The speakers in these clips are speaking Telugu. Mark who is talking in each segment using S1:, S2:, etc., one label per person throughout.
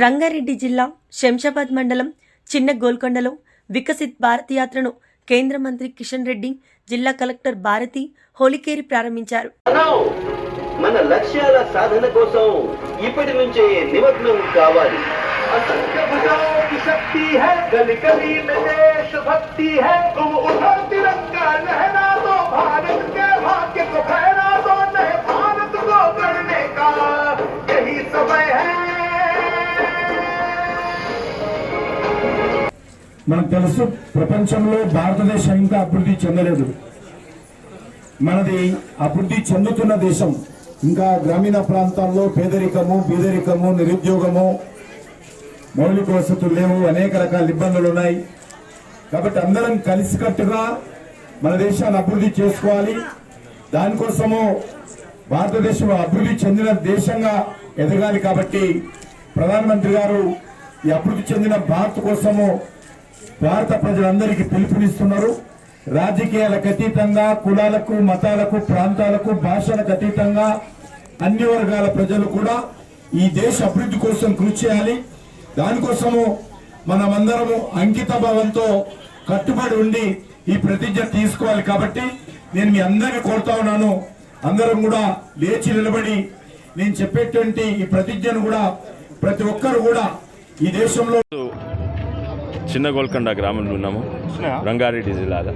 S1: రంగారెడ్డి జిల్లా శంషాబాద్ మండలం చిన్న గోల్కొండలో వికసిత్ భారత్ యాత్రను కేంద్ర మంత్రి కిషన్ రెడ్డి జిల్లా కలెక్టర్ భారతి హోలికేరి ప్రారంభించారు.
S2: మన లక్ష్యాల సాధన కోసం ఇప్పటి నుంచే నిమగ్నం కావాలి.
S3: భక్తి తిరంగా
S4: మనకు తెలుసు ప్రపంచంలో భారతదేశం ఇంకా అభివృద్ధి చెందలేదు. మనది అభివృద్ధి చెందుతున్న దేశం ఇంకా గ్రామీణ ప్రాంతాల్లో పేదరికము బీదరికము నిరుద్యోగము మౌలిక వసతులు లేవు అనేక రకాల ఇబ్బందులు ఉన్నాయి. కాబట్టి అందరం కలిసికట్టుగా మన దేశాన్ని అభివృద్ధి చేసుకోవాలి. దానికోసము భారతదేశం అభివృద్ధి చెందిన దేశంగా ఎదగాలి కాబట్టి ప్రధానమంత్రి గారు ఈ అభివృద్ధి చెందిన భారత్ కోసము భారత ప్రజలందరికీ పిలుపునిస్తున్నారు. రాజకీయాలకు అతీతంగా కులాలకు మతాలకు ప్రాంతాలకు భాషలకు అతీతంగా అన్ని వర్గాల ప్రజలు కూడా ఈ దేశ అభివృద్ధి కోసం కృషి చేయాలి. దానికోసము మనమందరము అంకిత భావంతో కట్టుబడి ఉండి ఈ ప్రతిజ్ఞ తీసుకోవాలి కాబట్టి నేను మీ అందరికీ కోరుతా ఉన్నాను. అందరం కూడా లేచి నిలబడి నేను చెప్పేటువంటి ఈ ప్రతిజ్ఞను కూడా ప్రతి ఒక్కరు కూడా ఈ దేశంలో
S5: చిన్న గోల్కొండ గ్రామంలో ఉన్నాము. రంగారెడ్డి జిల్లాలో.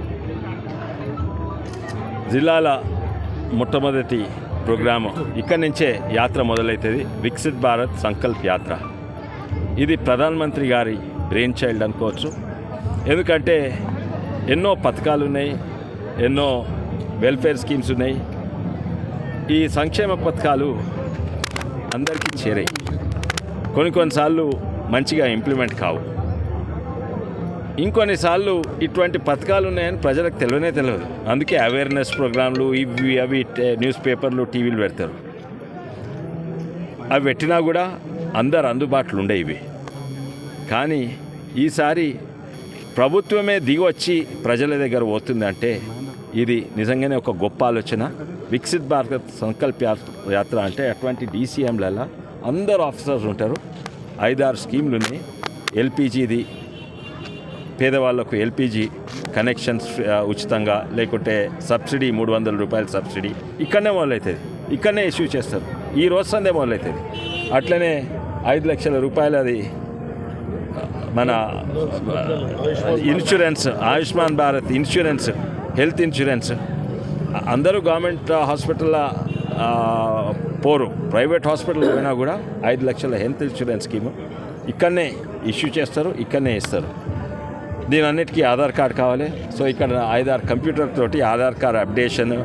S5: జిల్లాల మొట్టమొదటి ప్రోగ్రాము ఇక్కడి నుంచే యాత్ర మొదలవుతుంది వికసిత్ భారత్ సంకల్ప్ యాత్ర. ఇది ప్రధానమంత్రి గారి బ్రెయిన్ చైల్డ్ అనుకోవచ్చు. ఎందుకంటే ఎన్నో పథకాలు ఉన్నాయి ఎన్నో వెల్ఫేర్ స్కీమ్స్ ఉన్నాయి. ఈ సంక్షేమ పథకాలు అందరికీ చేరాయి. కొన్ని కొన్నిసార్లు మంచిగా ఇంప్లిమెంట్ కావు. ఇంకొన్నిసార్లు ఇటువంటి పథకాలు ఉన్నాయని ప్రజలకు తెలియనే తెలియదు. అందుకే అవేర్నెస్ ప్రోగ్రాంలు ఇవి అవి న్యూస్ పేపర్లు టీవీలు పెడతారు. అవి పెట్టినా కూడా అందరు అందుబాటులో ఉండే ఇవి. కానీ ఈసారి ప్రభుత్వమే దిగొచ్చి ప్రజల దగ్గర పోతుందంటే ఇది నిజంగానే ఒక గొప్ప ఆలోచన. వికసిత్ భారత్ సంకల్ప యాత్ర- యాత్ర అంటే అటువంటి డీసీఎంలలో అందరు ఆఫీసర్స్ ఉంటారు. ఐదారు స్కీమ్లు ఉన్నాయి. ఎల్పిజిది పేదవాళ్ళకు ఎల్పిజి కనెక్షన్స్ ఉచితంగా లేకుంటే సబ్సిడీ మూడు వందల రూపాయల సబ్సిడీ. ఇక్కడనే మొదలవుతుంది ఇక్కడనే ఇష్యూ చేస్తారు. ఈ రోజు సందే మొదలవుతుంది అట్లనే ఐదు లక్షల రూపాయలు అది మన insurance Ayushman Bharat insurance health insurance. అందరూ గవర్నమెంట్ హాస్పిటల్ పోరు. ప్రైవేట్ హాస్పిటల్ పోయినా కూడా ఐదు లక్షల హెల్త్ ఇన్సూరెన్స్ స్కీము ఇక్కడనే ఇష్యూ చేస్తారు ఇక్కడనే ఇస్తారు. దీని అన్నిటికీ ఆధార్ కార్డ్ కావాలి. సో ఇక్కడ ఐదారు కంప్యూటర్ తోటి ఆధార్ కార్డ్ అప్డేషన్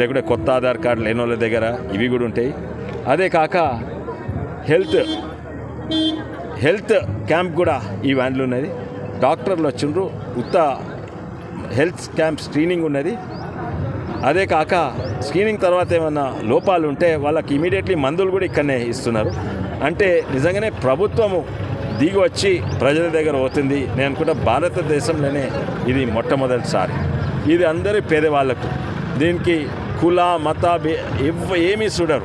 S5: లేకుంటే కొత్త ఆధార్ కార్డు లేని వాళ్ళ దగ్గర ఇవి కూడా ఉంటాయి. అదే కాక హెల్త్ హెల్త్ క్యాంప్ కూడా ఈ వ్యాన్లు ఉన్నది. డాక్టర్లు వచ్చిండ్రు ఉత్త హెల్త్ క్యాంప్ స్క్రీనింగ్ ఉన్నది. అదే కాక స్క్రీనింగ్ తర్వాత ఏమన్నా లోపాలు ఉంటే వాళ్ళకి ఇమీడియట్లీ మందులు కూడా ఇక్కడనే ఇస్తున్నారు. అంటే నిజంగానే ప్రభుత్వము దిగి వచ్చి ప్రజల దగ్గర పోతుంది. నేను అనుకుంటా భారతదేశంలోనే ఇది మొట్టమొదటిసారి. ఇది అందరి పేదవాళ్ళకు దీనికి కుల మత భే- ఏమీ చూడరు.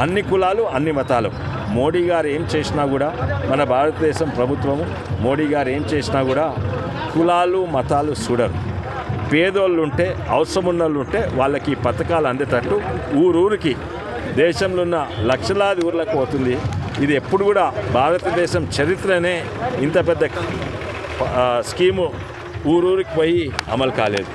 S5: అన్ని కులాలు అన్ని మతాలు. మోడీ గారు ఏం చేసినా కూడా మన భారతదేశం ప్రభుత్వము మోడీ గారు ఏం చేసినా కూడా కులాలు మతాలు చూడరు. పేదోళ్ళు ఉంటే అవసరం ఉన్నోళ్ళు ఉంటే వాళ్ళకి ఈ పథకాలు అందేటట్టు ఊరూరికి దేశంలో ఉన్న లక్షలాది ఊర్లకు పోతుంది. ఇది ఎప్పుడు కూడా భారతదేశం చరిత్రనే ఇంత పెద్ద స్కీము ఊరూరికి పోయి అమలు కాలేదు.